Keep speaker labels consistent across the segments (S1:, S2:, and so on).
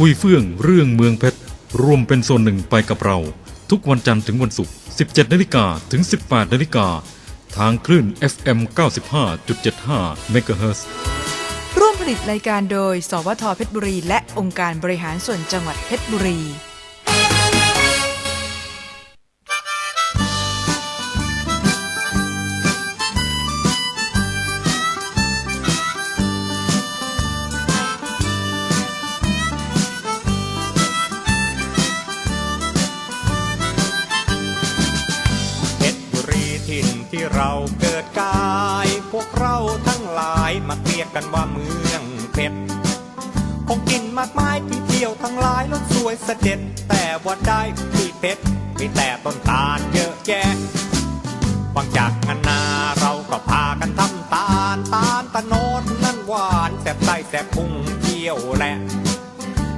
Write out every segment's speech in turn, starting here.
S1: คุยเฟื่องเรื่องเมืองเพชรรวมเป็นโซนหนึ่งไปกับเรา ทุกวันจันทร์ถึงวันศุกร์ 17นาฬิกาถึง 18นาฬิกาทางคลื่น FM 95.75 MHz
S2: ร่วมผลิตรายการโดย สวทเพชรบุรี และองค์การบริหารส่วนจังหวัดเพชรบุรี
S3: เราเกิดกาย พวกเราทั้งหลายมาเรียกกันว่าเมืองเพชรของกินมากมายที่เที่ยวทั้งหลายรถสวยเสด็จ แต่ว่าได้ที่เพชรมีแต่ต้นตาลเยอะแยะบางจากงานนาเราก็พากันทำตาลตาลตะโนดนั่นหวานแสบไส้แสบพุงเที่ยวแหละ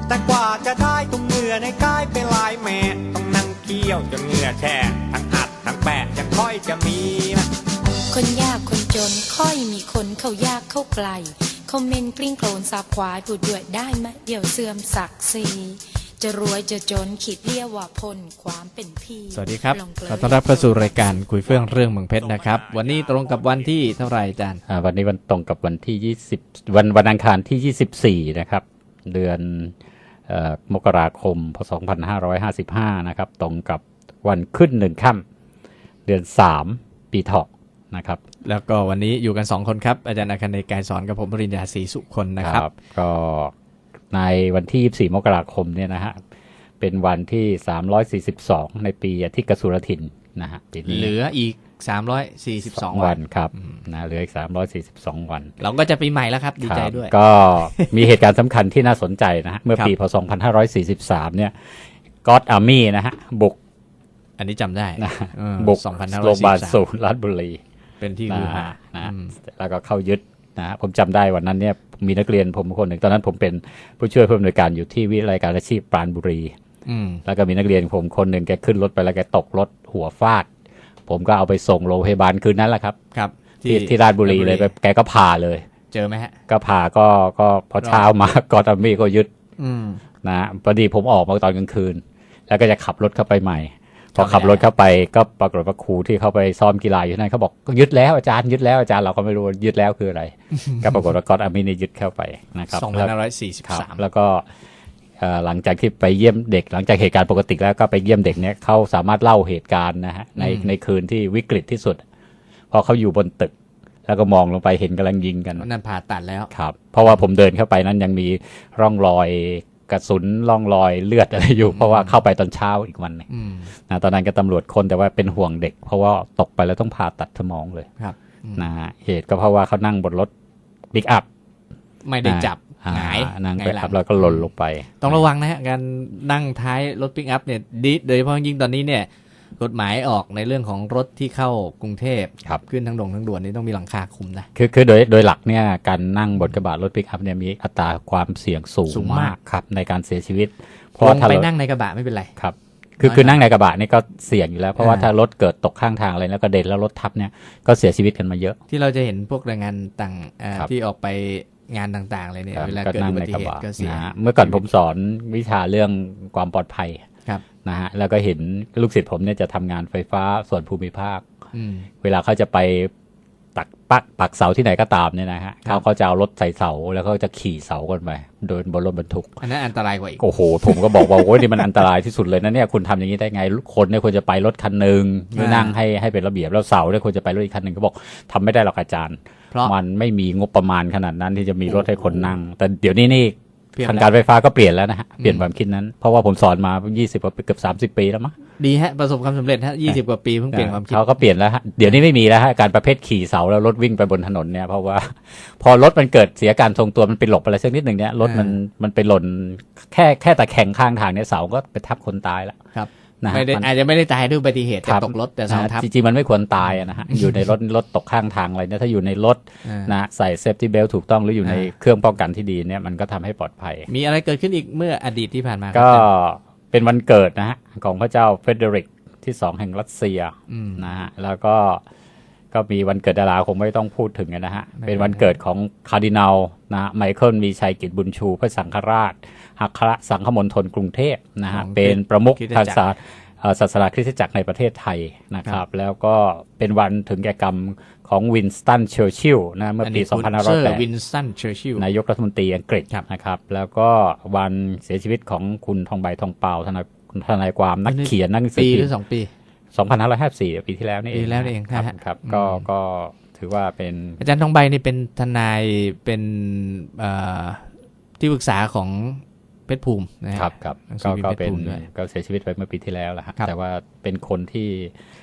S3: แต่กว่าจะได้ตรงเหงื่อในกายไปหลายแม่ต้องนั่งเคี่ยวจนเหงื่อแช่ทั้ง แปะยังค่อยจะมีนะ
S4: คนยากคนจนค่อยมีคนเข้ายากเข้าไกลคอมเมนต์กลิ้งโคลนสาบควายพูดด้วยได้ไหมเดี๋ยวเสื่อมศักดิ์ศรีจะรวยจะจนขีดเรียกว่าพลความเป็นพี่
S5: สวัสดีครับ
S4: ลงเกลื
S5: ขอต้อนรับเข้าสู่รายการคุยเฟื่องเรื่องเมืองเพชรนะครับ วันนี้ตรงกับวันที่เท่าไหร่อาจารย์
S6: อ่าวันนี้วันตรงกับวันที่ 20 วันวันอังคารที่ 24 นะครับ เดือนเอ่อมกราคม พศ 2555 นะครับ ตรงกับวันขึ้นหนึ่งค่ำ เดือน 3 ปีเถาะนะครับ
S5: แล้วก็วันนี้อยู่กัน 2 คนครับ อาจารย์อาคเนย์กายสอนกับผมปริญญาศรีสุคนนะครับ
S6: ก็ในวันที่ 24 มกราคมเนี่ยนะฮะ เป็นวันที่ 342 ในปีอาทิตย์กสุรทินนะฮะปีนี้
S5: เหลืออีก342
S6: วั
S5: วัน
S6: นครับนะเหลืออีก342วัน
S5: เราก็จะปีใหม่แล้วครับ ดีใจ
S6: ครับ
S5: ด้วย
S6: ก็มีเหตุการณ์สำคัญที่น่าสนใจนะฮะ เมื่อปีพศ2543เนี่ยก็อดอาร์มี่นะฮะ บุก
S5: อันนี้จำได้
S6: นะ
S5: เออ
S6: บุก
S5: 2543
S6: โรงพยาบาลศูนย์รัฐบุรี
S5: เป็นที่
S6: นะ
S5: คือฮา
S6: ฮะนะฮะ
S5: อืม
S6: แล้วก็เข้ายึดนะฮะผมจำได้วันนั้นเนี่ยมีนักเรียนผมคนหนึ่งตอนนั้นผมเป็นผู้ช่วยผู้อำนวยการอยู่ที่วิทยาลัยการอาชีพปราณบุรี
S5: อืม
S6: แล้วก็มีนักเรียนผมคนหนึ่งแกขึ้นรถไปแล้วแกตกรถหัวฟาด ผมก็เอาไปส่งโรงพยาบาลคืนนั้นแหละครับ
S5: ครับ
S6: ที่ที่ราชบุรีเลยไปแกก็พาเลย
S5: เจอไหมฮะ
S6: ก็พาก็ก็พอเช้ามาก็อดอาร์มี่ก็ยึด
S5: อืม
S6: นะฮะพอดีผมออกมาตอนกลางคืน แล้วก็จะขับรถเข้าไปใหม่ พอ
S5: ทำไม
S6: ขับรถเข้าไปก็ปรากฏว่าครูที่เขาไปซ้อมกีฬาอยู่ที่นั่นเขาบอกก็ยึดแล้วอาจารย์ยึดแล้วอาจารย์เราก็ไม่รู้ว่ายึดแล้วคืออะไร ก็ปรากฏว่าก็อดอามินี่ยึดเข้าไปนะครับแล้วครับ
S5: 2543
S6: แล้วก็เอ่อหลังจากที่ไปเยี่ยมเด็ก หลังจากเหตุการณ์ปกติแล้วก็ไปเยี่ยมเด็กเนี่ยเขาสามารถเล่าเหตุการณ์นะฮะใน
S5: อืม
S6: ในคืนที่วิกฤตที่สุด พอเขาอยู่บนตึก แล้วก็มองลงไปเห็นกำลังยิงกัน
S5: นั่นผ่าตัดแล้ว
S6: ครับ เพราะว่าผมเดินเข้าไปนั้นยังมีร่องรอย กระสุนร่องรอยเลือดอะไรอยู่ เพราะว่าเข้าไปตอนเช้าอีกวันหนึง
S5: อืม
S6: นะตอนนั้นก็ตำรวจคนแต่ว่าเป็นห่วงเด็ก เพราะว่าตกไปแล้วต้องผ่าตัดสมองเลย
S5: ครับอืม
S6: นะฮะเหตุก็เพราะว่าเขานั่งบนรถปิกอัพ
S5: ไม่ได้จับ
S6: อ่า
S5: หงาย
S6: นั่ง
S5: ห
S6: ไป
S5: งายหลั
S6: อั
S5: ง
S6: พแล้วก็หล่นลงไป
S5: ต้องระวังนะฮะการนั่งท้ายรถปิกอัพเนี่ยดีโดยเฉพาะยิ่งตอนนี้เนี่ย กฎหมายออกในเรื่องของรถที่เข้ากรุงเทพ
S6: ครับ
S5: ขึ้นทั้งดงทั้งด่วนนี่ต้องมีหลังคาคุมนะ
S6: คือคือโดยโดยหลักเนี่ยการนั่งบนกระบะรถปิกอัพเนี่ยมีอัตราความเสี่ยงสูง
S5: สูงมาก
S6: มากครับในการเสียชีวิต เพ
S5: ล
S6: ราะว่างถ้า
S5: ไป
S6: รถ
S5: นั่งในกระบะไม่เป็นไร
S6: ครับ คือ
S5: น้อย
S6: คือ
S5: นะ
S6: นั่งในกระบะนี่ก็เสี่ยงอยู่แล้ว เพราะว่า
S5: อ่า
S6: ถ้ารถเกิดตกข้างทางอะไรแล้วก็เด็นแล้วรถทับเนี่ยก็เสียชีวิตกันมาเยอะ
S5: ที่เราจะเห็นพวกแรงงานต่างเอ่อ
S6: ครับ
S5: ที่ออกไปงานต่างๆเลยเนี่ย
S6: ครับ
S5: เวลา
S6: ก็
S5: เกิด
S6: นั่ง
S5: อุบั
S6: ใน
S5: ติ
S6: กระ
S5: เหตุ
S6: บะ
S5: ก็เสีย
S6: นะฮะเมื่อก่อนผมสอนวิชาเรื่องความปลอดภัย
S5: ครับ
S6: นะฮะแล้วก็เห็นลูกศิษย์ผมเนี่ยจะทำงานไฟฟ้าส่วนภูมิภาค
S5: อืม
S6: เวลาเขาจะไปตักปักปักเสาที่ไหนก็ตามเนี่ยนะฮะ
S5: ครับ
S6: เขาเขาจะเอารถใส่เสาแล้วเขาจะขี่เสากันไปโดยบนรถบรรทุก
S5: อันนั้นอันตรายกว่าอีก
S6: โอ้โหผมก็บอกว่าโอ้ยนี่มันอันตรายที่สุดเลยนะเนี่ยคุณทำอย่างนี้ได้ไงคนเนี่ยควรจะไปรถคันหนึ่งไม่นั่งให้ให้เป็นระเบียบแล้วเสาเนี่ยควรจะไปรถอีกคันหนึ่งเขาบอกทำไม่ได้หรอกอาจารย์
S5: เพราะ
S6: มันไม่มีงบประมาณขนาดนั้นที่จะมีรถให้คนนั่ง แต่เดี๋ยวนี้นี่
S5: เป ลี่ยน
S6: ทาง
S5: แล้ว
S6: การไฟฟ้าก็เปลี่ยนแล้วนะฮะเปลี่ยน
S5: อืม
S6: ความคิดนั้น เพราะว่าผมสอนมา 20กว่าปีเกือบ30 ปีแล้วมั้ง
S5: ดีฮะประสบความสำเร็จฮะยี่สิบกว่าปีเพิ่งเปลี่ยนความคิด
S6: เขาก็เปลี่ยนแล้วฮะเดี๋ยวนี้ไม่มีแล้วฮะการประเภทขี่เสาแล้วรถวิ่งไปบนถนนเนี่ยเพราะว่า พอรถมันเกิดเสียการทรงตัวมันไปหลบอะไรสักนิดหนึ่งเนี่ยรถมันมันไปหล่นแค่แค่ตะแคงข้างทางเนี่ยเสาก็ไปทับคนตายแล้ว
S5: ครับ
S6: นะฮะ
S5: ไม่ได้
S6: มัน
S5: อาจจะไม่ได้ตายด้วยอุบัติเหตุ
S6: ค
S5: แต่
S6: รับ
S5: ตกรถแต่เสาทับ
S6: จริงๆมันไม่ควรตายอะนะฮะอยู่ในรถรถตกข้างทางอะไรเนี่ยถ้าอยู่ในรถ
S5: อ่า
S6: นะใส่เซฟตี้เบลถูกต้องหรืออยู่ใน
S5: อ่า
S6: เครื่องป้องกันที่ดีเนี่ยมันก็ทำให้ปลอดภัย
S5: มีอะไรเกิดขึ้นอีกเมื่ออดีตที่ผ่านมาครับ
S6: ก็
S5: อาจารย์
S6: เป็นวันเกิดนะฮะของพระเจ้าเฟเดริกที่สองแห่งรัสเซีย
S5: อืม
S6: นะฮะแล้วก็ ก็มีวันเกิดดาราคงไม่ต้องพูดถึงนะฮะ
S5: ไม่
S6: เป็นวันเกิดของคาร์ดินัลนะฮะไมเคิลมีชัยกิจบุญชู พระสังฆราชอัครสังฆมณฑลกรุงเทพนะฮะ
S5: ของ
S6: เป็นประมุข
S5: คริสต
S6: ทาง
S5: จักร
S6: ศาสเอ่อศาสนาคริสตจักรในประเทศไทยนะครับ แล้วก็เป็นวันถึงแก่กรรมของวินสตันเชอร์ชิลล์นะเมื่อปี
S5: เซอร์วิน
S6: 2508
S5: สตันเชอร์ชิล
S6: นายกรัฐมนตรีอังกฤษ
S5: ครับ
S6: นะครับ แล้วก็วันเสียชีวิตของคุณทองใบทองเปาทนายทนายความนักเขียนนักหนังสือ
S5: ปีห
S6: พิ
S5: รือ
S6: มพ์
S5: สองปี
S6: 2554 ปีที่แล้วนี่เอง
S5: ปีแล้วนี่เอง
S6: ครับ
S5: นะฮะ
S6: ครับ
S5: อืม
S6: ก็ก็ถือว่าเป็น
S5: อาจารย์ทองใบนี่เป็นทนายเป็นเอ่อที่ปรึกษาของเพชรภูมินะฮะ
S6: ครับครับ
S5: หนังสื
S6: ก็
S5: อพิมพ์
S6: ก็เป็น
S5: เพชรภูมิด้วย
S6: ก็เสียชีวิตไปเมื่อปีที่แล้วแหละฮะ
S5: ครับ
S6: แต่ว่าเป็นคนที่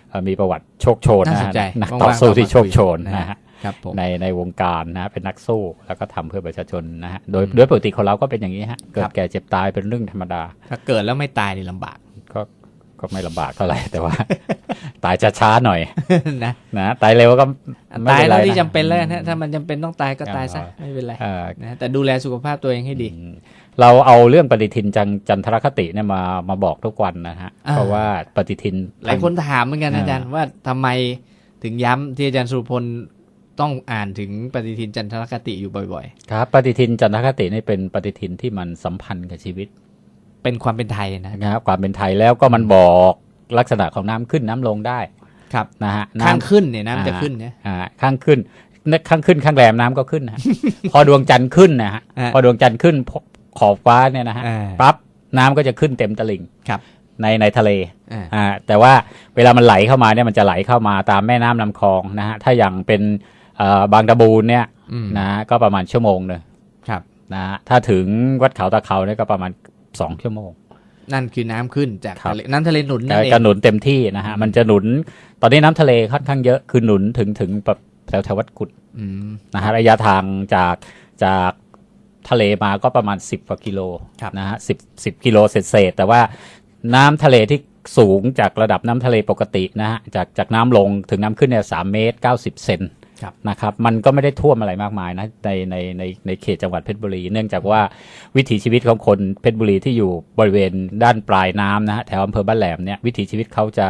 S6: เอ่อมีประวัติโชคโชน
S5: น่า
S6: นะ
S5: ส
S6: ฮะ
S5: นใจ
S6: นัก
S5: ว่างๆ
S6: ต่อสู้ที่
S5: เรามา
S6: โชคโชน
S5: คุย
S6: นะฮะ
S5: ครับผม
S6: ในในวงการนะฮะเป็นนักสู้แล้วก็ทำเพื่อประชาชนนะฮะโดยโดยปกติคนเราก็เป็นอย่างนี้ฮะเกิ
S5: ครั
S6: ด
S5: บ
S6: แก่เจ็บตายเป็นเรื่องธรรมดา
S5: ถ้าเกิดแล้วไม่ตายนี่ลำบาก
S6: ก็ก็ไม่ลำบากเท่าไหร่แต่ว่า ตายช้าๆหน่อย
S5: นะ
S6: นะตายเร็วก็ไม่
S5: ตาย
S6: เป็นไร
S5: แล้วที่
S6: นะ
S5: จำเป็นแล้วนะถ้ามันจำเป็นต้องตายก็ตายซะ
S6: อ่า
S5: ไม่เป็นไร
S6: เอ่อ
S5: นะแต่ดูแลสุขภาพตัวเองให้ดี
S6: เราเอาเรื่องปฏิทินจันจันทรคติเนี่ยมามาบอกทุกวันนะฮะ
S5: อ่า
S6: เพราะว่าปฏิทิน
S5: หลายคนถามเหมือนกันนะ
S6: อ่า
S5: อาจารย์ว่าทำไมถึงย้ำที่อาจารย์สุรพลต้องอ่านถึงปฏิทินจันทรคติอยู่บ่อย
S6: ครับ ปฏิทินจันทรคตินี่เป็นปฏิทินที่มันสัมพันธ์กับชีวิต
S5: ๆ เป็นความเป็นไทยนะ
S6: นะครับความเป็นไทยแล้วก็มันบอกลักษณะของน้ำขึ้นน้ำลงได้
S5: ครับ
S6: นะฮะ
S5: ข้างำขึ้นเนี่ยน้ำจะขึ้นเนี่ย
S6: อ่าข้างขึ้นนึกข้างขึ้นข้างแรมน้ำก็ขึ้นนะฮะพอดวงจันทร์ขึ้นนะฮะ
S5: อ่า
S6: พอดวงจันทร์ขึ้นพขอบฟ้าเนี่ยนะฮะ
S5: อ่า
S6: ปั๊บน้ำก็จะขึ้นเต็มตลิ่ง
S5: ครับ
S6: ในในทะเล
S5: อ่า
S6: อ่าแต่ว่าเวลามันไหลเข้ามาเนี่ยมันจะไหลเข้ามาตามแม่น้ำลำคลองนะฮะถ้าอย่างเป็นเอ่อบางตะบูนเนี่ย
S5: อืม
S6: นะก็ประมาณชั่วโมงหนึง
S5: ครับ
S6: นะฮะถ้าถึงวัดเขาตะเขาเนี่ยก็ประมาณ สองชั่วโมง
S5: นั่นคือน้ำขึ้นจาก
S6: ครับ
S5: ทะเลน้ำทะเลหนุนนั่นเอง
S6: จะหนุนเต็มที่นะฮะมันจะหนุน ตอนนี้น้ำทะเลค่อนข้างเยอะคือหนุนถึงถึงแบบแถวแถววัดกุด
S5: อืม
S6: นะฮะระยะทางจากจากทะเลมาก็ประมาณ 10กว่ากิโล
S5: ครับ
S6: นะฮะสิบสิบกิโลเศษๆแต่ว่าน้ำทะเลที่สูงจากระดับน้ำทะเลปกตินะฮะจากจากน้ำลงถึงน้ำขึ้นเนี่ยสามเมตรเก้าสิบเซน
S5: ครับ
S6: นะครับมันก็ไม่ได้ท่วมอะไรมากมายนะในในในในเขตจังหวัดเพชรบุรี เนื่องจากว่าวิถีชีวิตของคนเพชรบุรีที่อยู่บริเวณด้านปลายน้ำนะฮะแถวอำเภอบ้านแหลมเนี่ยวิถีชีวิตเขาจะ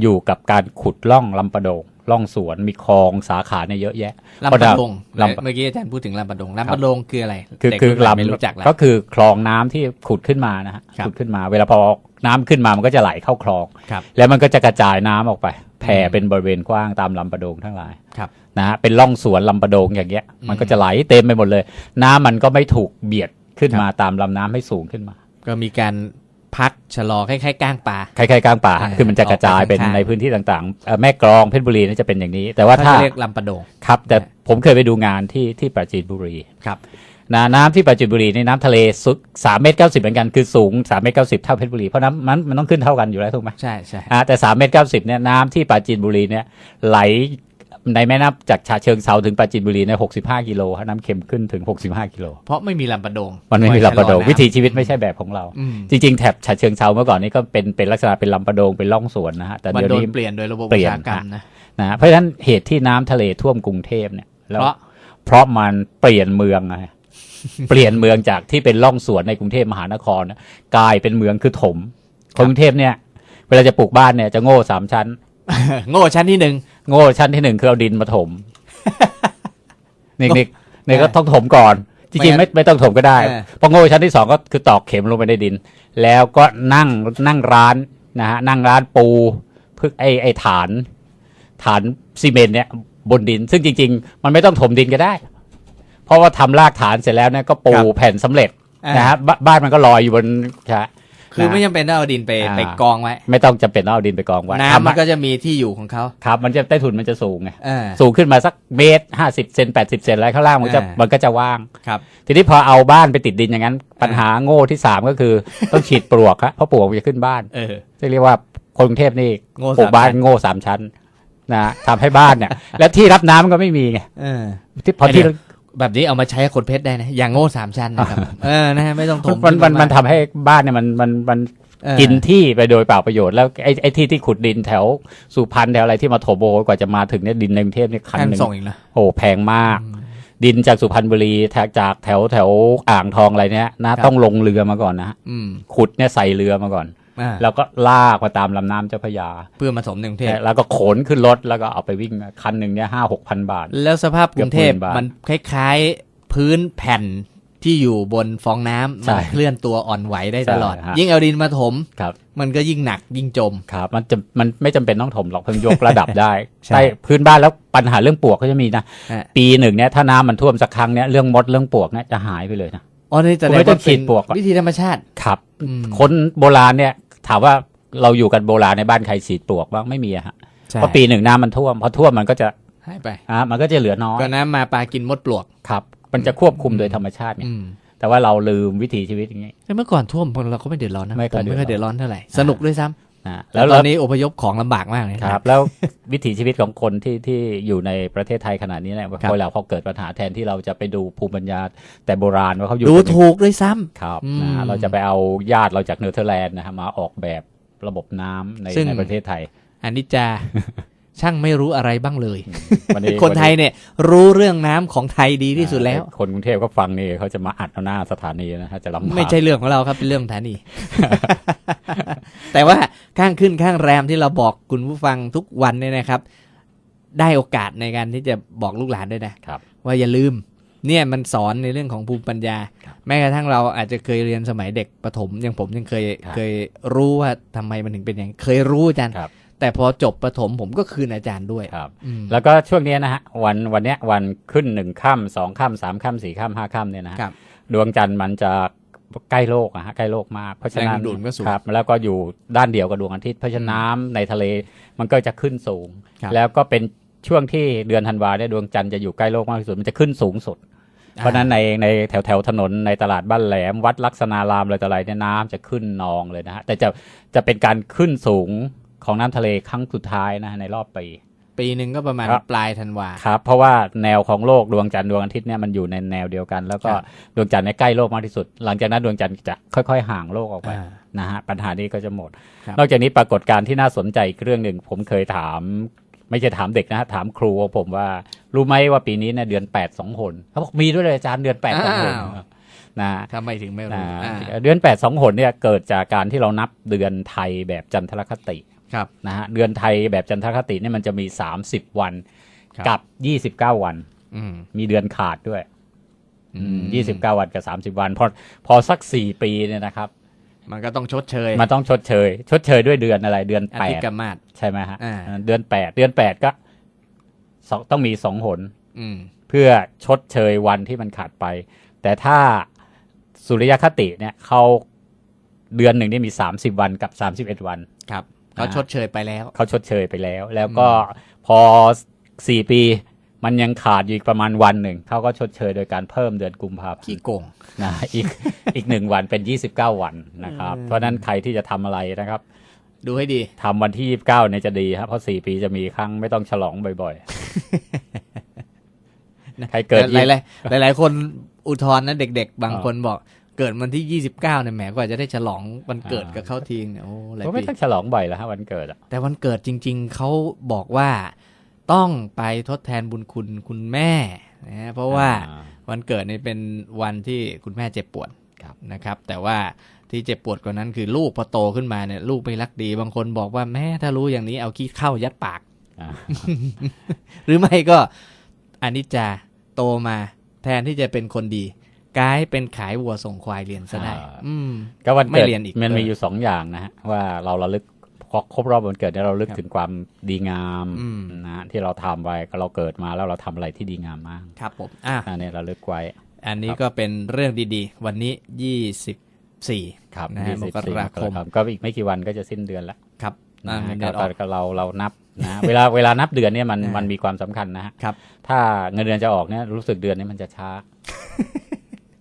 S6: อยู่กับการขุดล่องลำปะโดงล่องสวนมีคลองสาขาเนี่ยเยอะแยะ
S5: ลำปะดง
S6: ลำปะ
S5: เมื่อกี้อาจารย์พูดถึงลำปะดงลำปะดงคืออะไร
S6: คือ
S5: เด็ก
S6: คือ
S5: รุ่นใหม่
S6: ลำ
S5: ไม่รู้จักแล้ว
S6: ก็คือคลองน้ำที่ขุดขึ้นมานะฮะ
S5: ครับ
S6: ขุดขึ้นมา เวลาพอ น้ำขึ้นมามันก็จะไหลเข้าคลอง
S5: ครับ
S6: แล้วมันก็จะกระจายน้ำออกไป แผ่
S5: อืม
S6: เป็นบริเวณกว้างตามลำปะโดงทั้งหลาย
S5: ครับ
S6: นะฮะเป็นร่องสวนลำปะโดงอย่างเงี้ย
S5: อืม
S6: มันก็จะไหลเต็มไปหมดเลย น้ำมันก็ไม่ถูกเบียดขึ้น
S5: ครับ
S6: มาตามลำน้ำให้สูงขึ้นมา
S5: ก็มีการพักชะลอคล้ายๆก้างปลา
S6: คล้ายๆกลางป่า
S5: อ่า
S6: คือมันจะกระจายเป็น
S5: ออกไปข้างๆ
S6: ในพื้นที่ต่างๆเอ่อแม่กลองเพชรบุรีนี่จะเป็นอย่างนี้ แต่ว่า
S5: เขา
S6: ถ้า
S5: จะเรียกลำปะดง
S6: ครับ แต่ผมเคยไปดูงานที่ที่ปราจีนบุรี
S5: ครับ
S6: นะน้ำที่ปราจีนบุรีในน้ำทะเลสุดสามเมตรเก้าสิบเหมือนกันคือสูงสามเมตรเก้าสิบเท่าเพชรบุรีเพราะน้ำมันมันต้องขึ้นเท่ากันอยู่แล้วถูกไหม
S5: ใช่ใช่
S6: อ่าแต่สามเมตรเก้าสิบเนี่ยน้ำที่ปราจีนบุรีเนี่ยไหลในแม่น้ำจากฉะเชิงเซาถึงปราจีนบุรีในหกสิบห้ากิโลฮะน้ำเค็มขึ้นถึงหกสิบห้ากิโล
S5: เพราะไม่มีลำปะดง
S6: มันไม่มีลำปะโดง
S5: ไชน้ำ
S6: วิถีชีวิตไม่ใช่แบบของเรา
S5: อืม
S6: จริงๆ แถบฉะเชิงเซาเมื่อก่อนนี้ก็เป็นเป็นลักษณะเป็นลำปะโดงเป็นร่องสวนนะฮะ แต่
S5: มัน
S6: เดี๋ยว
S5: โดน
S6: นี้
S5: เปลี่ยนโดยระบบ
S6: เปลี่
S5: อุต
S6: ยน
S5: สาหกรรมนะ
S6: นะฮะเพราะฉะนั้นเหตุที่น้ำทะเลท่วมกรุงเทพเนี่ยแล้ว
S5: เพราะ
S6: เพราะมันเปลี่ยนเมืองไง เปลี่ยนเมืองจากที่เป็นร่องสวนในกรุงเทพมหานครนะกลายเป็นเมืองคือถมคนกรุงเทพเนี่ย เวลาจะปลูกบ้านเนี่ยจะโง่สามชั้น
S5: โง่ชั้นที่หนึ่ง
S6: โง่ชั้นที่หนึ่งคือเอาดินมาถมนี่นี่นี่
S5: เออ
S6: ก็ต้องถมก่อน จริงๆ
S5: ไม่
S6: ไม่ไม่ต้องถมก็ได้
S5: เออ
S6: เพราะโง่ชั้นที่สองก็คือตอกเข็มลงไปในดิน แล้วก็นั่งนั่งร้านนะฮะนั่งร้านปูเพื่อไอไอฐาน ฐานซีเมนต์เนี่ยบนดิน ซึ่งจริง ๆ มันไม่ต้องถมดินก็ได้ เพราะว่าทำรากฐานเสร็จแล้วเนี่ยก็ปู
S5: ครับ
S6: แผ่นสำเร็จ
S5: อ่าน
S6: นะฮะบบ้านมันก็ลอยอยู่บนใช่
S5: คือไม่จำเป็นต้องเอาดินไป
S6: อ่า
S5: ไปกองไว้
S6: ไม่ต้องจำเป็นต้องเอาดินไปกองไว้
S5: น้ำมัน
S6: ทำ
S5: ก็จะมีที่อยู่ของเขา
S6: ครับมันจะใต้ถุนมันจะสูงไง
S5: เออ
S6: สูงขึ้นมาสักเมตรห้าสิบเซนแปดสิบเซนแล้วข้างล่างมันจะ
S5: อ่ามั
S6: มันก็จะว่าง
S5: ครับ
S6: ทีนี้พอเอาบ้านไปติดดินอย่างนั้น ปัญหาโง่ที่สามก็คือ ต้องฉีดปลวกครับเพราะปลวกมันจะขึ้นบ้าน
S5: เออ
S6: ที่เรียกว่าคนกรุงเทพนี่
S5: โง่
S6: ปลูกบ้าน
S5: สามชั้น
S6: โง่สามชั้นนะทำให้บ้านเนี่ย แล้วที่รับน้ำมันก็ไม่มีไง
S5: เออ
S6: ที่พอที่
S5: ไอ้เนี่ย แบบนี้เอามาใช้กับคนเพชรได้นะ อย่างโง่สามชั้นนะครับเออนะฮะไม่ต้องถม
S6: มันมันมัน
S5: ขึ้า
S6: ทำให้บ้านเนี่ยมันมันมัน
S5: เออ
S6: กินที่ไปโดยเปล่าประโยชน์แล้วไอ้ไอ้ที่ที่ขุดดินแถวสุพรรณแถวอะไรที่มาถมโอ้โหกว่าจะมาถึงเนี่ยดินในกรุงเทพเนี่ยคัน
S5: ท่าน
S6: หนึ่ง
S5: ส่งอีกนะ
S6: โอ้แพงมาก ดินจากสุพรรณบุรีแถวจากแถวแถวอ่างทองอะไรเนี่ยนะครับต้องลงเรือมาก่อนนะฮะ
S5: อืม
S6: ขุดเนี่ยใส่เรือมาก่อน
S5: อ่า
S6: แล้วก็ลากมาตามลำน้ำเจ้าพระยา
S5: เพื่อมาถมในกรุงเทพ
S6: แล้วก็ขนขึ้นรถแล้วก็เอาไปวิ่งคันหนึ่งเนี่ยห้าหกพันบาท
S5: แล้วสภาพกรุงเทพ
S6: เกือบหมื่นบาท
S5: มันคล้ายๆพื้นแผ่นที่อยู่บนฟองน้ำ
S6: ใช่
S5: มันเคลื่อนตัวอ่อนไหวได้ตลอด
S6: ใช่ฮะ
S5: ยิ่งเอาดินมาถม
S6: ครับ
S5: มันก็ยิ่งหนักยิ่งจม
S6: ครับมันจะมันไม่จำเป็นต้องถมหรอกเพิ่งยกระดับได้
S5: ใช่
S6: ใต้พื้นบ้านแล้วปัญหาเรื่องปลวกก็จะมีนะ
S5: ฮะ
S6: ปีหนึ่งเนี่ยถ้าน้ำมันท่วมสักครั้งเนี่ยเรื่องมดเรื่องปลวกเนี่ยจะหายไปเลยนะ
S5: อ๋อนี่แสด
S6: ผม
S5: ง
S6: ไม่ต้
S5: ว่า
S6: องฉีดปลวก
S5: เป็นวิธีธรรมชาติ
S6: ครับ
S5: อืม
S6: คนโบราณเนี่ย ถามว่าเราอยู่กันโบราณในบ้านใครฉีดปลวกบ้างไม่มีอะฮะ
S5: ใช่
S6: เพราะปีหนึ่งน้ำมันท่วมพอท่วมมันก็จะ
S5: หายไป
S6: อ่ามันก็จะเหลือน้อย
S5: ก็น้ำมาปลากินมดปลวก
S6: ครับ มันจะควบคุมโดยธรรมชาติไง
S5: อืม
S6: แต่ว่าเราลืมวิถีชีวิตอย่างนี้
S5: แต่เมื่อก่อนท่วมเราก็ไม่เดือดร้อนนะ
S6: ไม่ค่
S5: ผ
S6: อย
S5: มไม่ค่อย
S6: เดื
S5: เดื
S6: อ
S5: อ
S6: ด
S5: ด
S6: ร้
S5: ร้
S6: อ
S5: อนนเท่าไหร่
S6: อ่า
S5: สนุกด้วยซ้ำ
S6: อ่า
S5: แล้วตอนนี้อพยพของลำบากมากเลย
S6: ครับ แล้ววิถีชีวิตของคนที่ที่อยู่ในประเทศไทยขนาดนี้เนี่ย
S5: ครับ
S6: เวลาพอเกิดปัญหาแทนที่เราจะไปดูภูมิปัญญาแต่โบราณว่าเขาอยู่
S5: ดู
S6: กันยังไง
S5: ถูกด้วยซ้ำ
S6: ครับ
S5: อืม
S6: นะฮะเราจะไปเอาญาติเราจากเนเธอร์แลนด์นะฮะมาออกแบบระบบน้ำใน
S5: ซึ่ง
S6: ในประเทศไทย
S5: อันนี้จะ ช่างไม่รู้อะไรบ้างเลย
S6: วันนี้
S5: คนไทยเนี่ย รู้เรื่องน้ำของไทยดีที่สุดแล้ว
S6: คนกรุงเทพก็ฟังนี่เขาจะมาอัดเอาหน้าสถานีนะฮะจะลำบาก
S5: ไม่ใช่เรื่องของเราครับเป็นเรื่องสถานี แต่ว่าข้างขึ้นข้างแรมที่เราบอกคุณผู้ฟังทุกวันเนี่ยนะครับ ได้โอกาสในการที่จะบอกลูกหลานด้วยนะ
S6: ครับ
S5: ว่าอย่าลืม เนี่ยมันสอนในเรื่องของภูมิปัญญา แม้กระทั่งเราอาจจะเคยเรียนสมัยเด็กประถมอย่างผมยังเคย
S6: ครับ
S5: เคยรู้ว่าทำไมมันถึงเป็นอย่างนั้นเคยรู้อาจารย์
S6: ครับ
S5: แต่พอจบประถมผมก็คืนอาจารย์ด้วย
S6: ครับ
S5: อืม
S6: แล้วก็ช่วงนี้นะฮะวันวันเนี้ยวันขึ้นหนึ่งค่ำสองค่ำสามค่ำสี่ค่ำห้าค่ำเนี่ยนะฮะ
S5: ครับ
S6: ดวงจันทร์มันจะใกล้โลกอะฮะใกล้โลกมากเพราะฉะนั้น
S5: แรงดึงดูดก็สูง
S6: ครับแล้วก็อยู่ด้านเดียวกับดวงอาทิตย์เพราะฉะนั้นน้ำในทะเลมันก็จะขึ้นสูง
S5: ครับ
S6: แล้วก็เป็นช่วงที่เดือนธันวาเนี่ยดวงจันทร์จะอยู่ใกล้โลกมากที่สุดมันจะขึ้นสูงสุด เพราะฉะนั้นในในแถวแถวถนนในตลาดบ้านแหลม วัดลักษณารามอะไรต่ออะไรเนี่ยน้ำจะขึ้นนองเลยนะฮะแต่จะจะเป็นการขึ้นสูง ของน้ำทะเลครั้งสุดท้ายนะฮะในรอบปี
S5: ปีหนึ่งก็ประมาณ
S6: ครับ
S5: ปลายธันวา
S6: ครับเพราะว่าแนวของโลกดวงจันทร์ดวงอาทิตย์เนี่ยมันอยู่ในแนวเดียวกัน แล้วก็
S5: ครับ
S6: ดวงจันทร์เนี่ยใกล้โลกมากที่สุด หลังจากนั้นดวงจันทร์จะค่อยๆ ห่างโลกออกไป
S5: อ่า
S6: นะฮะปัญหานี้ก็จะหมด
S5: ครับ
S6: นอกจากนี้ปรากฏการณ์ที่น่าสนใจอีกเรื่องหนึ่งผมเคยถาม ไม่ใช่ถามเด็กนะฮะถามครูของผมว่า รู้ไหมว่าปีนี้เนี่ยเดือนแปดสองหนเขาบอกมีด้วยเลยอาจารย์เดือนแปดสองหน
S5: อ้าว
S6: นะ
S5: ทำไมถึงไม่รู้
S6: นะ
S5: อ่า
S6: เดือนแปดสองหนเนี่ยเกิดจากการที่เรานับเดือนไทยแบบจันทรคติ
S5: ครับ
S6: นะฮะเดือนไทยแบบจันทรคติเนี่ยมันจะมี30วัน
S5: ครับ
S6: กับ29วัน
S5: อืม
S6: มีเดือนขาดด้วย
S5: อืม
S6: ยี่สิบเก้าวันกับสามสิบวันพอพอสักสี่ปีเนี่ยนะครับ
S5: มันก็ต้องชดเชย
S6: มันต้องชดเชย ชดเชยด้วยเดือนอะไร เดือน
S5: อา
S6: แป
S5: ทิต
S6: ด
S5: ย์กับมาศ
S6: ใช่ไหมฮะ
S5: อ่า
S6: เดือนแปดเดือนแปดก็สองต้องมีสองหน
S5: อืม
S6: เพื่อชดเชยวันที่มันขาดไป แต่ถ้าสุริยคติเนี่ยเขาเดือนหนึ่งนี่มีสามสิบวันกับสามสิบเอ็ดวัน
S5: ครับ เขาชดเชยไปแล้ว
S6: เขาชดเชยไปแล้ว แล้วก็พอสี่ปีมันยังขาดอยู่อีกประมาณวันหนึ่ง เขาก็ชดเชยโดยการเพิ่มเดือนกุมภาพัน
S5: ขี้
S6: ธ์
S5: โกง
S6: นะอีกอีกหนึ่งวันเป็นยี่สิบเก้าวันนะครับ เพราะฉะนั้นใครที่จะทำอะไรนะครับ
S5: ดูให้ดี
S6: ทำวันที่ยี่สิบเก้าเนี่ยจะดีครับเพราะสี่ปีจะมีครั้งไม่ต้องฉลองบ่อยๆใครเกิด
S5: หลายหลายๆหลาย ๆ คนอุทธรณ์นะเด็ก ๆ บางคนบอก เกิดวันที่ยี่สิบเก้าเนี่ยแหมกว่าจะได้ฉลองวันเกิดกับเขาทีเนี่ยโอ้หลาย
S6: ก็ไม่
S5: ปี
S6: ต้องฉลองบ่อยแล้วฮะวันเกิดอะ
S5: แต่วันเกิดจริง ๆเขาบอกว่าต้องไปทดแทนบุญคุณคุณแม่นะเพราะว่า
S6: อ่า
S5: วันเกิดนี่เป็นวันที่คุณแม่เจ็บปวด
S6: ครับ
S5: นะครับ แต่ว่าที่เจ็บปวดกว่านั้นคือลูกพอโตขึ้นมาเนี่ยลูกไม่รักดีบางคนบอกว่าแม่ถ้ารู้อย่างนี้เอาขี้เข้ายัดปาก
S6: อ่า
S5: หรือไม่ก็อนิจจาโตมาแทนที่จะเป็นคนดี กลายเป็นขายวัวส่งควายเรียนซะได้อืม
S6: ก็วัน
S5: ไม่
S6: เกิด
S5: เรียนอีก
S6: มันมี
S5: เออ
S6: อ
S5: อ
S6: ยู่สองอย่างนะฮะว่าเราระลึกพอครบรอบวันเกิดเนี่ยเราระลึก
S5: ครับ
S6: ถึงความดีงาม
S5: อืม
S6: นะฮะที่เราทำไว้ก็เราเกิดมาแล้วเราทำอะไรที่ดีงามมาก
S5: ครับผมอะ
S6: อันนี้เราลึกไว้
S5: อันนี้ก็เป็นเรื่องดีๆ วันนี้ยี่สิบสี่
S6: ครับ
S5: นะฮะ
S6: 24
S5: มกราคม
S6: ก็อีกไม่กี่วันก็จะสิ้นเดือนแล้ว
S5: ครับ
S6: นะ
S5: อ่า
S6: ฮะ
S5: เงินเดือนอ
S6: ก็
S5: อก
S6: ก็เราเรานับนะฮะเวลาเวลานับเดือนเนี่ยมัน
S5: อ่ามั
S6: มันมีความสำคัญนะฮะ
S5: ครับ
S6: ถ้าเงินเดือนจะออกเนี่ยรู้สึกเดือนนี้มันจะช้า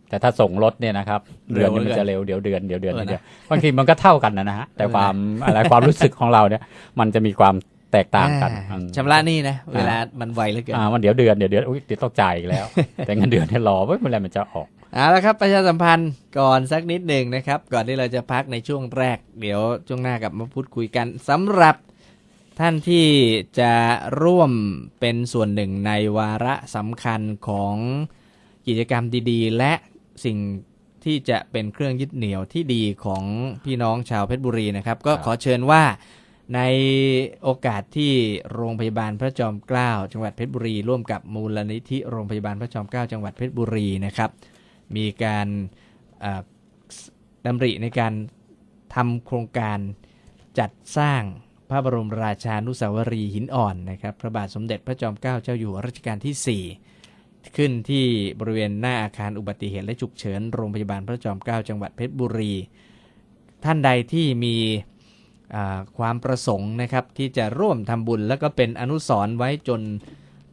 S6: แต่ถ้าส่งรถเนี่ยนะครับ
S5: เร็
S6: เดือน
S5: ว
S6: นี้มัน
S5: เหลือเกิน
S6: จะเร็วเดี๋ยวเดือนเดี๋ยวเดือน
S5: เออนะ
S6: เดี๋ยวบางทีมันก็เท่ากันนะนะฮะแต่ความอะไรความรู้สึกของเราเนี่ย มันจะมีความแตกต่างกัน
S5: อ่า
S6: อืม
S5: ชำระหนี้นะ เวลามันไวเหลือเกิน
S6: อ่ามันเดี๋ยวเดือนเดี๋ยวเดือนอุ้ยเดี๋ยวต้องจ่ายอีกแล้ว แต่เงินเดือนเนี่ยรอเว้ยเมื่อไหรมันจะออก
S5: เอาละครับประชาสัมพันธ์ก่อนสักนิดหนึ่งนะครับ ก่อนที่เราจะพักในช่วงแรก เดี๋ยวช่วงหน้ากลับมาพูดคุยกันสำหรับท่านที่จะร่วมเป็นส่วนหนึ่งในวาระสำคัญของกิจกรรมดีๆ และ สิ่งที่จะเป็นเครื่องยึดเหนี่ยวที่ดีของพี่น้องชาวเพชรบุรีนะครับ ก็
S6: ครับ
S5: ขอเชิญว่าในโอกาสที่โรงพยาบาลพระจอมเกล้าจังหวัดเพชรบุรี ร่วมกับมูลนิธิโรงพยาบาลพระจอมเกล้าจังหวัดเพชรบุรีนะครับ มีการเอ่อดำริในการทำโครงการจัดสร้างพระบรมราชานุสาวรีย์หินอ่อนนะครับ พระบาทสมเด็จพระจอมเกล้าเจ้าอยู่หัวรัชกาลที่ 4 ขึ้นที่บริเวณหน้าอาคารอุบัติเหตุและฉุกเฉินโรงพยาบาลพระจอมเกล้าจังหวัดเพชรบุรี ท่านใดที่มีอ่าความประสงค์นะครับที่จะร่วมทำบุญ แล้วก็เป็นอนุสรณ์ไว้จน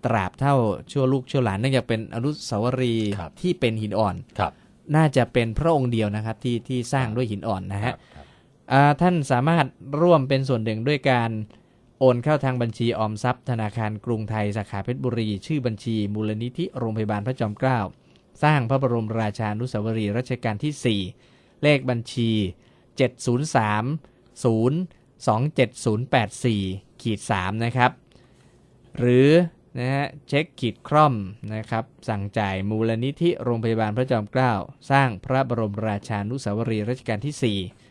S5: ตราบเท่าชั่วลูกชั่วหลานเนื่องจากเป็นอนุสาวรีย์
S6: ครับ
S5: ที่เป็นหินอ่อน
S6: ครับ
S5: น่าจะเป็นพระองค์เดียวนะครับที่ที่สร้างด้วยหินอ่อนนะ
S6: ครั
S5: ฮะ
S6: บครับ
S5: อ่าท่านสามารถร่วมเป็นส่วนหนึ่งด้วยการโอ นเข้าทางบัญชีออมทรัพย์ธนาคารกรุงไทยสาขาเพชรบุรี ชื่อบัญชีมูลนิธิโรงพยาบาลพระจอมเกล้าสร้างพระบรมราชานุสาวรีย์รัชกาลที่ 4 เลขบัญชี 703 027084ขีด3นะครับ หรือนะฮะเช็คขีดคร่อมนะครับสั่งจ่ายมูลนิธิโรงพยาบาลพระจอมเกล้าสร้างพระบรมราชานุสาวรีย์รัชกาลที่ 4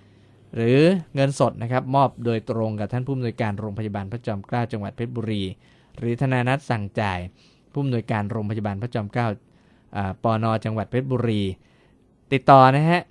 S5: หรือเงินสดนะครับมอบโดยตรงกับท่านผู้อำนวยการโรงพยาบาลพระจอมเกล้าจังหวัดเพชรบุรี หรือธนานัทสั่งจ่าย ผู้อำนวยการโรงพยาบาลพระจอมเกล้าอ่าปอนอจังหวัดเพชรบุรี ติดต่อนะฮะ